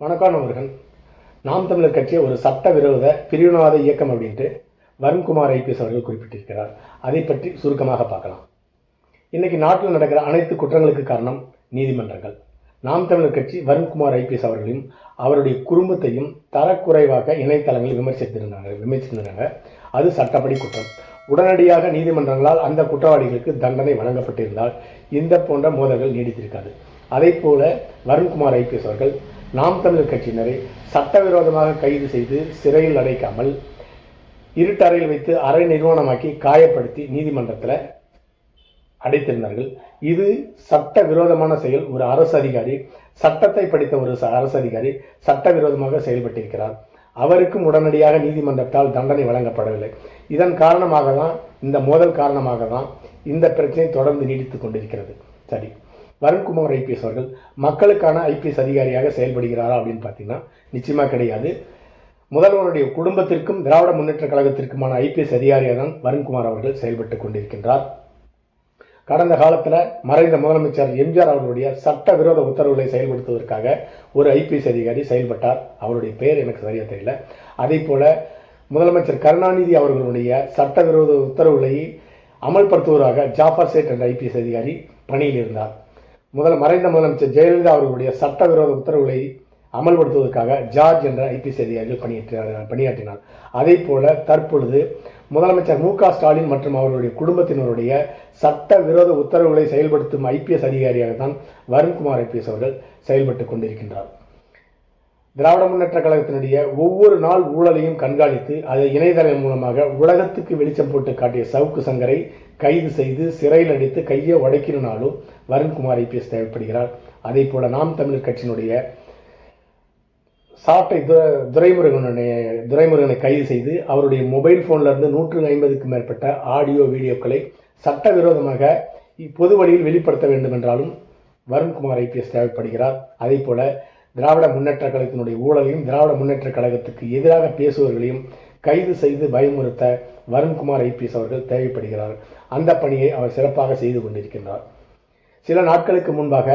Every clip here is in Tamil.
வணக்கம் நண்பர்கள் நாம் தமிழர் கட்சியை ஒரு சட்ட விரோத பிரிவினவாத இயக்கம் அப்படின்ட்டு வருண்குமார் ஐபிஎஸ் அவர்கள் குறிப்பிட்டிருக்கிறார். அதை பற்றி சுருக்கமாக பார்க்கலாம். இன்னைக்கு நாட்டில் நடக்கிற அனைத்து குற்றங்களுக்கு காரணம் நீதிமன்றங்கள். நாம் தமிழர் கட்சி வருண்குமார் ஐபிஎஸ் அவர்களையும் அவருடைய குடும்பத்தையும் தரக்குறைவாக இணையதளங்களில் விமர்சித்திருந்தாங்க விமர்சித்திருந்தாங்க. அது சட்டப்படி குற்றம். உடனடியாக நீதிமன்றங்களால் அந்த குற்றவாளிகளுக்கு தண்டனை வழங்கப்பட்டிருந்தால் இந்த போன்ற மோதல்கள் நீடித்திருக்காது. அதே போல வருண்குமார் ஐபிஎஸ் அவர்கள் நாம் தமிழர் கட்சியினரை சட்டவிரோதமாக கைது செய்து சிறையில் அடைக்காமல் இருட்டறையில் வைத்து அரை நிர்வாணமாக்கி காயப்படுத்தி நீதிமன்றத்தில் அடைத்திருந்தார்கள். இது சட்ட விரோதமான செயல். ஒரு அரசு அதிகாரி சட்டத்தை படித்த ஒரு அரசு அதிகாரி சட்டவிரோதமாக செயல்பட்டிருக்கிறார். அவருக்கும் உடனடியாக நீதிமன்றத்தால் தண்டனை வழங்கப்படவில்லை. இதன் காரணமாக தான் இந்த மோதல் காரணமாக தான் இந்த பிரச்சனை தொடர்ந்து நீடித்து கொண்டிருக்கிறது. சரி. வருண்குமார் ஐபிஎஸ் அவர்கள் மக்களுக்கான ஐபிஎஸ் அதிகாரியாக செயல்படுகிறாரா அப்படின்னு பார்த்தீங்கன்னா நிச்சயமாக கிடையாது. முதல்வருடைய குடும்பத்திற்கும் திராவிட முன்னேற்ற கழகத்திற்குமான ஐபிஎஸ் அதிகாரியாக தான் வருண்குமார் அவர்கள் செயல்பட்டு கொண்டிருக்கின்றார். கடந்த காலத்தில் மறைந்த முதலமைச்சர் எம்ஜிஆர் அவர்களுடைய சட்டவிரோத உத்தரவுகளை செயல்படுத்துவதற்காக ஒரு ஐபிஎஸ் அதிகாரி செயல்பட்டார். அவருடைய பெயர் எனக்கு சரியாக தெரியல. அதே போல முதலமைச்சர் கருணாநிதி அவர்களுடைய சட்டவிரோத உத்தரவுகளை அமல்படுத்துவதாக ஜாஃபர் சேட் என்ற ஐபிஎஸ் அதிகாரி பணியில் இருந்தார். முதல் மறைந்த முதலமைச்சர் ஜெயலலிதா அவர்களுடைய சட்டவிரோத உத்தரவுகளை அமல்படுத்துவதற்காக ஜார்ஜ் என்ற ஐபிஎஸ் அதிகாரிகள் பணியாற்றினார் பணியாற்றினார். அதே போல தற்பொழுது முதலமைச்சர் மு ஸ்டாலின் மற்றும் அவர்களுடைய குடும்பத்தினருடைய சட்ட விரோத உத்தரவுகளை செயல்படுத்தும் ஐபிஎஸ் அதிகாரியாக தான் வருண்குமார் ஐபிஎஸ் அவர்கள் செயல்பட்டு கொண்டிருக்கின்றார். திராவிட முன்னேற்ற கழகத்தினுடைய ஒவ்வொரு நாள் ஊழலையும் கண்காணித்து அதை இணையதளம் மூலமாக உலகத்துக்கு வெளிச்சம் போட்டு காட்டிய சவுக்கு சங்கரை கைது செய்து சிறையில் அடித்து கையை உடைக்கணும்னாலும் வருண்குமார் ஐபிஎஸ் தேவைப்படுகிறார். அதே போல நாம் தமிழர் கட்சியினுடைய சாட்டை து- துரைமுருகனுடைய துரைமுருகனை கைது செய்து அவருடைய மொபைல் ஃபோன்லேருந்து நூற்று ஐம்பதுக்கு மேற்பட்ட ஆடியோ வீடியோக்களை சட்டவிரோதமாக பொது வழியில் வெளிப்படுத்த வேண்டும் என்றாலும் வருண்குமார் ஐபிஎஸ் தேவைப்படுகிறார். அதே போல திராவிட முன்னேற்ற கழகத்தினுடைய ஊழலையும் திராவிட முன்னேற்ற கழகத்துக்கு எதிராக பேசுபவர்களையும் கைது செய்து பயமுறுத்த வருண்குமார் ஐபிஎஸ் அவர்கள் தேவைப்படுகிறார். அந்த பணியை அவர் சிறப்பாக செய்து கொண்டிருக்கின்றார். சில நாட்களுக்கு முன்பாக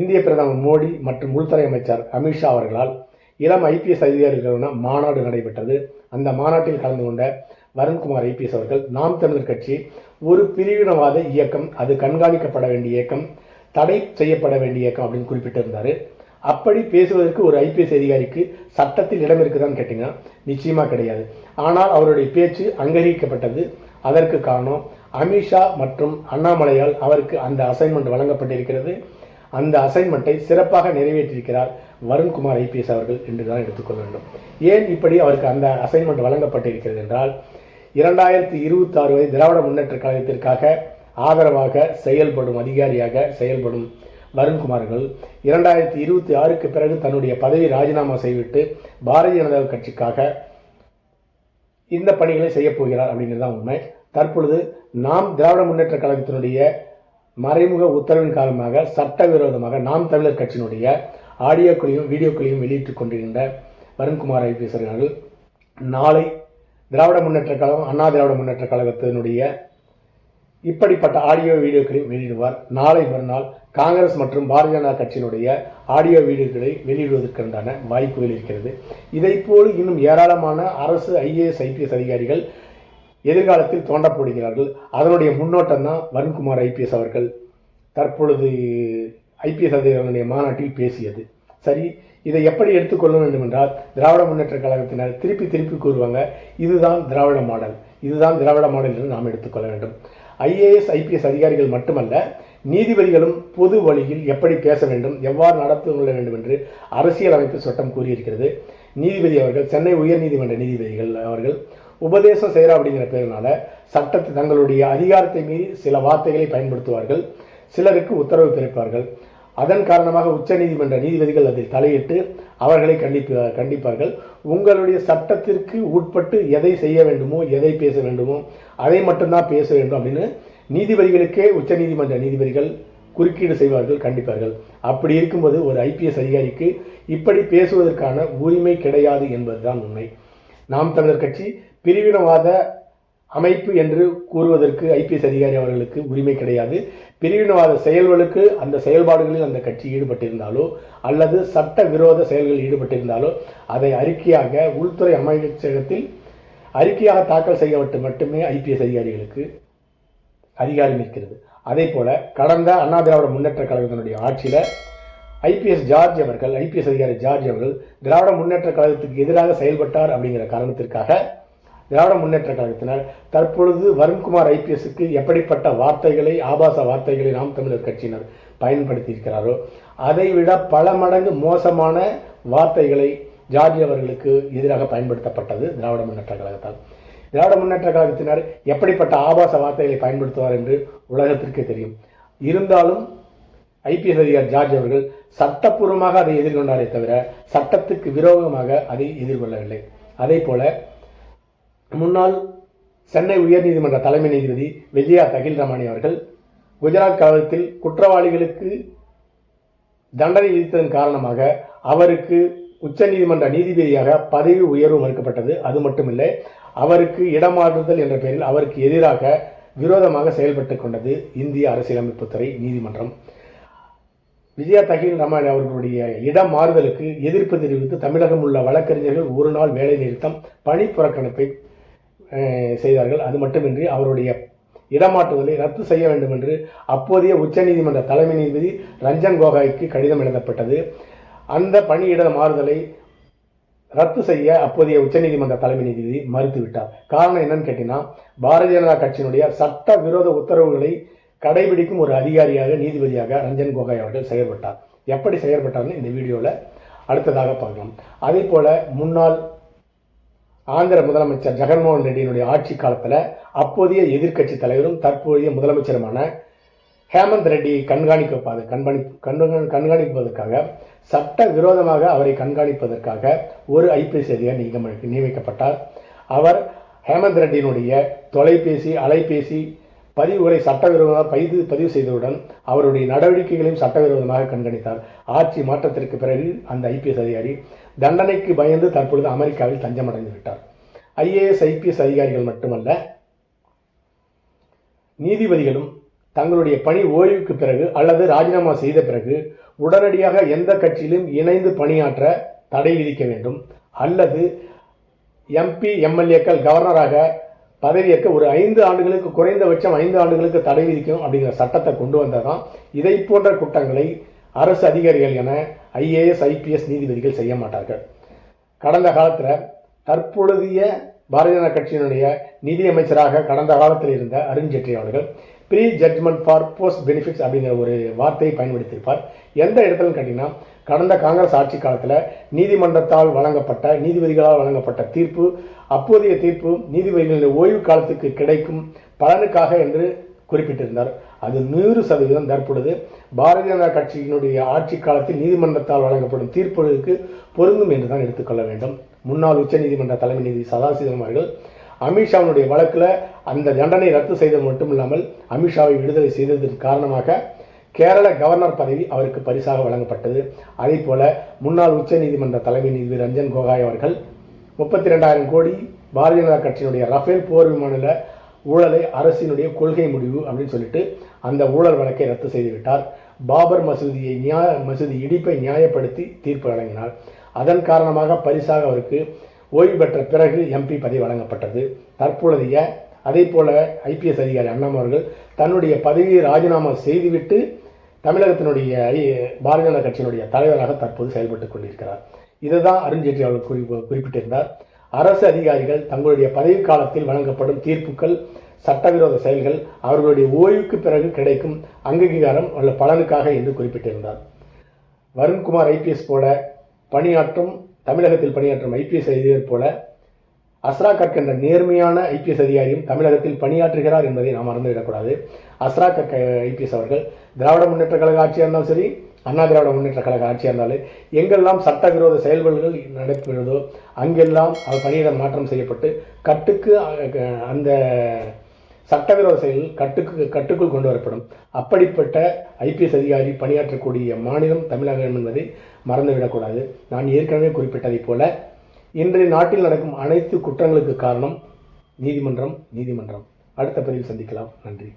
இந்திய பிரதமர் மோடி மற்றும் உள்துறை அமைச்சர் அமித்ஷா அவர்களால் இளம் ஐபிஎஸ் அதிகாரிகளுடன மாநாடு நடைபெற்றது. அந்த மாநாட்டில் கலந்து கொண்ட வருண்குமார் ஐபிஎஸ் அவர்கள் நாம் தமிழர் கட்சி ஒரு பிரிவினவாத இயக்கம் அது கண்காணிக்கப்பட வேண்டிய இயக்கம் தடை செய்யப்பட வேண்டிய இயக்கம் அப்படின்னு குறிப்பிட்டிருந்தார். அப்படி பேசுவதற்கு ஒரு ஐபிஎஸ் அதிகாரிக்கு சட்டத்தில் இடம் இருக்குதான்னு கேட்டீங்கன்னா நிச்சயமாக கிடையாது. ஆனால் அவருடைய பேச்சு அங்கீகரிக்கப்பட்டது. அதற்கு காரணம் அமித்ஷா மற்றும் அண்ணாமலையால் அவருக்கு அந்த அசைன்மெண்ட் வழங்கப்பட்டிருக்கிறது. அந்த அசைன்மெண்ட்டை சிறப்பாக நிறைவேற்றியிருக்கிறார் வருண்குமார் ஐபிஎஸ் அவர்கள் என்று தான் எடுத்துக்கொள்ள வேண்டும். ஏன் இப்படி அவருக்கு அந்த அசைன்மெண்ட் வழங்கப்பட்டிருக்கிறது என்றால் இரண்டாயிரத்தி இருபத்தாறு வரை திராவிட முன்னேற்ற கழகத்திற்காக ஆதரவாக செயல்படும் அதிகாரியாக செயல்படும் வருண்குமார்கள் இரண்டாயிரத்தி இருபத்தி ஆறுக்கு பிறகு தன்னுடைய பதவி ராஜினாமா செய்துவிட்டு பாரதிய ஜனதா கட்சிக்காக இந்த பணிகளை செய்யப்போகிறார் அப்படிங்கிறது தான் உண்மை. தற்பொழுது நாம் திராவிட முன்னேற்ற கழகத்தினுடைய மறைமுக உத்தரவின் காரணமாக சட்டவிரோதமாக நாம் தமிழர் கட்சியினுடைய ஆடியோக்களையும் வீடியோக்களையும் வெளியிட்டுக் கொண்டிருந்த வருண்குமார் ஐபிஎஸ் அவர்கள் நாளை திராவிட முன்னேற்ற கழகம் அண்ணா திராவிட முன்னேற்ற கழகத்தினுடைய இப்படிப்பட்ட ஆடியோ வீடியோக்களை வெளியிடுவார். நாளை மறுநாள் காங்கிரஸ் மற்றும் பாரதிய ஜனதா கட்சியினுடைய ஆடியோ வீடியோக்களை வெளியிடுவதற்குண்டான வாய்ப்புகள் இருக்கிறது. இதைப் போல இன்னும் ஏராளமான அரசு ஐஏஎஸ் ஐபிஎஸ் அதிகாரிகள் எதிர்காலத்தில் தோண்டப்படுகிறார்கள். அதனுடைய முன்னோட்டம் தான் வருண்குமார் ஐபிஎஸ் அவர்கள் தற்பொழுது ஐபிஎஸ் அதிகாரிகளுடைய மாநாட்டில் பேசியது. சரி இதை எப்படி எடுத்துக்கொள்ள வேண்டும் என்றால் திராவிட முன்னேற்ற கழகத்தினர் திருப்பி திருப்பி கூறுவாங்க இதுதான் திராவிட மாடல். இதுதான் திராவிட மாடல் என்று நாம் எடுத்துக்கொள்ள வேண்டும். ஐஏஎஸ் ஐபிஎஸ் அதிகாரிகள் மட்டுமல்ல நீதிபதிகளும் பொது வழியில் எப்படி பேச வேண்டும் எவ்வாறு நடந்து கொள்ள வேண்டும் என்று அரசியல் அமைப்பு சட்டம் கூறியிருக்கிறது. நீதிபதி அவர்கள் சென்னை உயர்நீதிமன்ற நீதிபதிகள் அவர்கள் உபதேசம் செய்கிறா அப்படிங்கிற பேரினால சட்டத்தை தங்களுடைய அதிகாரத்தை மீறி சில வார்த்தைகளை பயன்படுத்துவார்கள். சிலருக்கு உத்தரவு பிறப்பார்கள். அதன் காரணமாக உச்சநீதிமன்ற நீதிபதிகள் அதில் தலையிட்டு அவர்களை கண்டிப்ப கண்டிப்பார்கள். உங்களுடைய சட்டத்திற்கு உட்பட்டு எதை செய்ய வேண்டுமோ எதை பேச வேண்டுமோ அதை மட்டும்தான் பேச வேண்டும் அப்படின்னு நீதிபதிகளுக்கே உச்சநீதிமன்ற நீதிபதிகள் குறுக்கீடு செய்வார்கள் கண்டிப்பார்கள். அப்படி இருக்கும்போது ஒரு ஐபிஎஸ் அதிகாரிக்கு இப்படி பேசுவதற்கான உரிமை கிடையாது என்பதுதான் உண்மை. நாம் தமிழர் கட்சி பிரிவினவாத அமைப்பு என்று கூறுவதற்கு ஐபிஎஸ் அதிகாரி அவர்களுக்கு உரிமை கிடையாது. பிரிவினவாத செயல்களுக்கு அந்த செயல்பாடுகளில் அந்த கட்சி ஈடுபட்டிருந்தாலோ அல்லது சட்ட விரோத செயல்களில் ஈடுபட்டிருந்தாலோ அதை அறிக்கையாக உள்துறை அமைச்சகத்தில் அறிக்கையாக தாக்கல் செய்யப்பட்டு மட்டுமே ஐபிஎஸ் அதிகாரிகளுக்கு அதிகாரம் இருக்கிறது. அதே போல கடந்த அண்ணா திராவிட முன்னேற்ற கழகத்தினுடைய ஆட்சியில் ஐபிஎஸ் ஜார்ஜ் அவர்கள் ஐபிஎஸ் அதிகாரி ஜார்ஜ் அவர்கள் திராவிட முன்னேற்ற கழகத்துக்கு எதிராக செயல்பட்டார் அப்படிங்கிற காரணத்திற்காக திராவிட முன்னேற்ற கழகத்தினர் தற்பொழுது வருண்குமார் ஐபிஎஸ்க்கு எப்படிப்பட்ட வார்த்தைகளை ஆபாச வார்த்தைகளை நாம் தமிழர் கட்சியினர் பயன்படுத்தி இருக்கிறாரோ அதைவிட பல மடங்கு மோசமான வார்த்தைகளை ஜார்ஜ் அவர்களுக்கு எதிராக பயன்படுத்தப்பட்டது திராவிட முன்னேற்ற கழகத்தால். திராவிட முன்னேற்ற கழகத்தினர் எப்படிப்பட்ட ஆபாச வார்த்தைகளை பயன்படுத்துவார் என்று உலகத்திற்கே தெரியும். இருந்தாலும் ஐபிஎஸ் அதிகாரி ஜார்ஜ் அவர்கள் சட்டப்பூர்வமாக அதை எதிர்கொண்டாரே தவிர சட்டத்துக்கு விரோதமாக அதை எதிர்கொள்ளவில்லை. அதே போல முன்னாள் சென்னை உயர்நீதிமன்ற தலைமை நீதிபதி விஜயா தகில் ரமணி அவர்கள் குஜராத் கழகத்தில் குற்றவாளிகளுக்கு தண்டனை விதித்ததன் காரணமாக அவருக்கு உச்சநீதிமன்ற நீதிபதியாக பதவி உயர்வு மறுக்கப்பட்டது. அது மட்டுமில்லை அவருக்கு இடமாற்றுதல் என்ற பெயரில் அவருக்கு எதிராக விரோதமாக செயல்பட்டு கொண்டது இந்திய அரசியலமைப்புத்துறை நீதிமன்றம். விஜயா தகில் ரமணி அவர்களுடைய இடம் மாறுதலுக்கு எதிர்ப்பு தெரிவித்து தமிழகம் உள்ள வழக்கறிஞர்கள் ஒரு நாள் வேலை நிறுத்தம் பணி புறக்கணிப்பை செய்தார்கள். அது மட்டுமின்றி அவருடைய இடமாற்றுதலை ரத்து செய்ய வேண்டும் என்று அப்போதைய உச்சநீதிமன்ற தலைமை நீதிபதி ரஞ்சன் கோகாய்க்கு கடிதம் எழுதப்பட்டது. அந்த பணியிட மாறுதலை ரத்து செய்ய அப்போதைய உச்சநீதிமன்ற தலைமை நீதிபதி மறுத்துவிட்டார். காரணம் என்னன்னு கேட்டீங்கன்னா பாரதிய ஜனதா கட்சியினுடைய சட்ட விரோத உத்தரவுகளை கடைபிடிக்கும் ஒரு அதிகாரியாக நீதிபதியாக ரஞ்சன் கோகாய் அவர்கள் செயல்பட்டார். எப்படி செயல்பட்டார்னு இந்த வீடியோவில் அடுத்ததாக பார்க்கலாம். அதே போல் முன்னாள் ஆந்திர முதலமைச்சர் ஜெகன்மோகன் ரெட்டியினுடைய ஆட்சி காலத்தில் அப்போதைய எதிர்க்கட்சி தலைவரும் தற்போதைய முதலமைச்சருமான ஹேமந்த் ரெட்டியை கண்காணிப்பது கண்காணி கண்காணிப்பதற்காக சட்ட விரோதமாக அவரை கண்காணிப்பதற்காக ஒரு ஐபிஎஸ் அதிகாரி நியம- நியமிக்கப்பட்டார். அவர் ஹேமந்த் ரெட்டியினுடைய தொலைபேசி அலைபேசி பதிவுகளை சட்டவிரோதமாக பதிவு பதிவு செய்தவுடன் அவருடைய நடவடிக்கைகளையும் சட்டவிரோதமாக கண்காணித்தார். ஆட்சி மாற்றத்திற்கு பிறகு அந்த ஐபிஎஸ் அதிகாரி தண்டனைக்கு பயந்து தற்பொழுது அமெரிக்காவில் தஞ்சமடைந்து விட்டார். ஐஏஎஸ் ஐபிஎஸ் அதிகாரிகள் மட்டுமல்ல நீதிபதிகளும் தங்களுடைய பணி ஓய்வுக்கு பிறகு அல்லது ராஜினாமா செய்த பிறகு உடனடியாக எந்த கட்சியிலும் இணைந்து பணியாற்ற தடை விதிக்க வேண்டும். அல்லது எம்பி எம்எல்ஏக்கள் கவர்னராக பதவியேற்க ஒரு ஐந்து ஆண்டுகளுக்கு குறைந்தபட்சம் ஐந்து ஆண்டுகளுக்கு தடை விதிக்கும் அப்படிங்கிற சட்டத்தை கொண்டு வந்ததான் இதை போன்ற குற்றங்களை அரசு அதிகாரிகள் என ஐஏஎஸ் ஐபிஎஸ் நீதிபதிகள் செய்ய மாட்டார்கள். கடந்த காலத்தில் தற்பொழுதைய பாரதிய ஜனதா கட்சியினுடைய நிதியமைச்சராக கடந்த காலத்தில் இருந்த அருண்ஜேட்லி அவர்கள் pre judgment for post benefits அப்படிங்கிற ஒரு வார்த்தையை பயன்படுத்தியிருப்பார். எந்த இடத்துலன்னு கேட்டிங்கன்னா கடந்த காங்கிரஸ் ஆட்சி காலத்தில் நீதிமன்றத்தால் வழங்கப்பட்ட நீதிபதிகளால் வழங்கப்பட்ட தீர்ப்பு அப்போதைய தீர்ப்பு நீதிபதிகளின் ஓய்வு காலத்துக்கு கிடைக்கும் பலனுக்காக என்று குறிப்பிட்டிருந்தார். அது நூறு சதவீதம் தற்பொழுது பாரதிய ஜனதா கட்சியினுடைய ஆட்சி காலத்தில் நீதிமன்றத்தால் வழங்கப்படும் தீர்ப்புகளுக்கு பொருந்தும் என்று தான் எடுத்துக்கொள்ள வேண்டும். முன்னாள் உச்சநீதிமன்ற தலைமை நீதி சதாசிவம் அவர்கள் அமித்ஷாவினுடைய வழக்கில் அந்த தண்டனை ரத்து செய்தது மட்டும் இல்லாமல் அமித்ஷாவை விடுதலை செய்ததன் காரணமாக கேரள கவர்னர் பதவி அவருக்கு பரிசாக வழங்கப்பட்டது. அதே போல முன்னாள் உச்சநீதிமன்ற தலைமை நீதிபதி ரஞ்சன் கோகாய் அவர்கள் முப்பத்தி ரெண்டாயிரம் கோடி பாரதிய ஜனதா கட்சியினுடைய ரஃபேல் போர் விமான ஊழலை அரசினுடைய கொள்கை முடிவு அப்படின்னு சொல்லிட்டு அந்த ஊழல் வழக்கை ரத்து செய்துவிட்டார். பாபர் மசூதியை நியாய மசூதி இடிப்பை நியாயப்படுத்தி தீர்ப்பு வழங்கினார். அதன் காரணமாக பரிசாக அவருக்கு ஓய்வு பெற்ற பிறகு எம்பி பதவி வழங்கப்பட்டது. தற்பொழுதைய அதே போல ஐபிஎஸ் அதிகாரி அண்ணாமலை அவர்கள் தன்னுடைய பதவியை ராஜினாமா செய்துவிட்டு தமிழகத்தினுடைய ஐ- பாரதிய ஜனதா கட்சியினுடைய தலைவராக தற்போது செயல்பட்டுக் கொண்டிருக்கிறார். இதுதான் அருண்ஜேட்லி அவர்கள் குறிப்பிட்டிருந்தார். அரசு அதிகாரிகள் தங்களுடைய பதவி காலத்தில் வழங்கப்படும் தீர்ப்புகள் சட்டவிரோத செயல்கள் அவர்களுடைய ஓய்வுக்கு பிறகு கிடைக்கும் அங்கீகாரம் உள்ள பலனுக்காக என்று குறிப்பிட்டிருந்தார். வருண்குமார் ஐபிஎஸ் போல பணியாற்றும் தமிழகத்தில் பணியாற்றும் ஐபிஎஸ் அதிகாரி போல அஸ்ரா கர்க் என்ற நேர்மையான ஐபிஎஸ் அதிகாரியும் தமிழகத்தில் பணியாற்றுகிறார் என்பதை நாம் மறந்துவிடக்கூடாது. அஸ்ரா கர்க் ஐபிஎஸ் அவர்கள் திராவிட முன்னேற்ற கழக ஆட்சியாக இருந்தாலும் சரி அண்ணா திராவிட முன்னேற்ற கழக ஆட்சியாக இருந்தாலும் எங்கெல்லாம் சட்டவிரோத செயல்பாடுகள் நடைபெறுதோ அங்கெல்லாம் அவர் பணியிட மாற்றம் செய்யப்பட்டு கட்டுக்கு அந்த சட்டவிரோத செயல்கள் கட்டுக்கு கட்டுக்குள் கொண்டு வரப்படும் அப்படிப்பட்ட ஐபிஎஸ் அதிகாரி பணியாற்றக்கூடிய மாநிலம் தமிழகம் என்பதை மறந்துவிடக்கூடாது. நான் ஏற்கனவே குறிப்பிட்டதைப் போல இன்றைய நாட்டில் நடக்கும் அனைத்து குற்றங்களுக்கு காரணம் நீதிமன்றம் நீதிமன்றம். அடுத்த பதிவில் சந்திக்கலாம். நன்றி.